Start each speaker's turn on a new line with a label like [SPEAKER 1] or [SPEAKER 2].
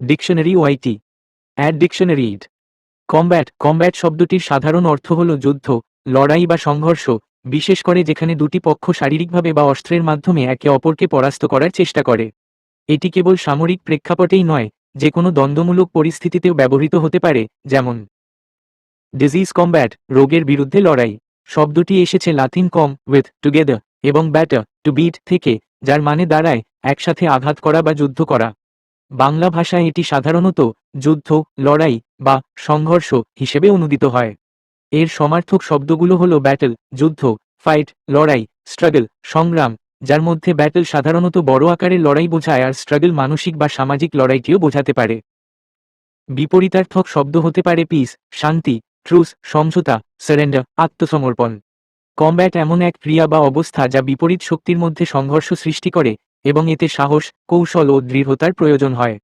[SPEAKER 1] Dictionary ওয়াইটি অ্যাড dictionary ইড কমব্যাট কমব্যাট শব্দটির সাধারণ অর্থ হল যুদ্ধ, লড়াই বা সংঘর্ষ, বিশেষ করে যেখানে দুটি পক্ষ শারীরিকভাবে বা অস্ত্রের মাধ্যমে একে অপরকে পরাস্ত করার চেষ্টা করে। এটি কেবল সামরিক প্রেক্ষাপটেই নয় যে কোনো দ্বন্দ্বমূলক পরিস্থিতিতেও ব্যবহৃত হতে পারে, যেমন ডিজিজ কমব্যাট রোগের বিরুদ্ধে লড়াই। শব্দটি এসেছে লাতিন কম উইথ টুগেদার এবং ব্যাটার টু বিট থেকে, যার মানে দাঁড়ায়, একসাথে আঘাত করা বা যুদ্ধ করা। বাংলা ভাষায় এটি সাধারণত যুদ্ধ, লড়াই বা সংঘর্ষ হিসেবে অনুদিত হয়। এর সমার্থক শব্দগুলো হল ব্যাটেল যুদ্ধ ফাইট লড়াই স্ট্রাগল সংগ্রাম, যার মধ্যে ব্যাটেল সাধারণত বড় আকারের লড়াই বোঝায় আর স্ট্রাগল মানসিক বা সামাজিক লড়াইটিও বোঝাতে পারে। বিপরীতার্থক শব্দ হতে পারে পিস শান্তি ট্রুস সমঝোতা সারেন্ডার আত্মসমর্পণ। কমব্যাট এমন এক ক্রিয়া বা অবস্থা যা বিপরীত শক্তির মধ্যে সংঘর্ষ সৃষ্টি করে এবং এতে সাহস কৌশল ও দৃঢ়তার প্রয়োজন হয়।